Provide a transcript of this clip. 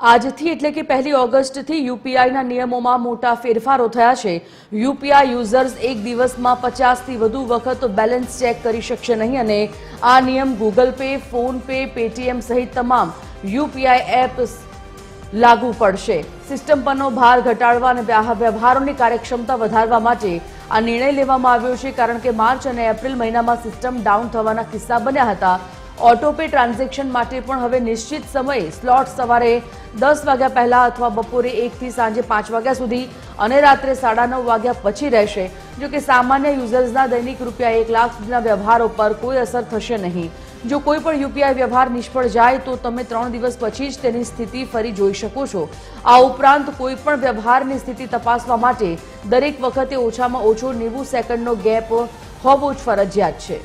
આજથી એટલે કે પહેલી ઓગસ્ટથી યુપીઆઈના નિયમોમાં મોટા ફેરફારો થયા છે. યુપીઆઈ યુઝર્સ એક દિવસમાં પચાસથી વધુ વખત બેલેન્સ ચેક કરી શકશે નહીં અને આ નિયમ Google Pay, PhonePe, Paytm સહિત તમામ યુપીઆઈ એપ્સ લાગુ પડશે. સિસ્ટમ પરનો ભાર ઘટાડવા અને વ્યવહારોની કાર્યક્ષમતા વધારવા માટે આ નિર્ણય લેવામાં આવ્યો છે, કારણ કે માર્ચ અને એપ્રિલ મહિનામાં સિસ્ટમ ડાઉન થવાના કિસ્સા બન્યા હતા. ઓટોપે ટ્રાન્ઝેક્શન માટે પણ હવે નિશ્ચિત સમયે સ્લોટ સવારે દસ વાગ્યા પહેલા અથવા બપોરે એકથી સાંજે પાંચ વાગ્યા સુધી અને રાત્રે સાડા નવ વાગ્યા પછી રહેશે, જો કે સામાન્ય યુઝર્સના દૈનિક રૂપિયા એક લાખ સુધીના વ્યવહારો પર કોઈ અસર થશે નહીં. જો કોઈ પણ યુપીઆઈ વ્યવહાર નિષ્ફળ જાય તો તમે ત્રણ દિવસ પછી જ તેની સ્થિતિ ફરી જોઈ શકો છો. આ ઉપરાંત કોઈ પણ વ્યવહારની સ્થિતિ તપાસવા માટે દરેક વખતે ઓછામાં ઓછો નેવું સેકન્ડનો ગેપ હોવો જ ફરજિયાત છે.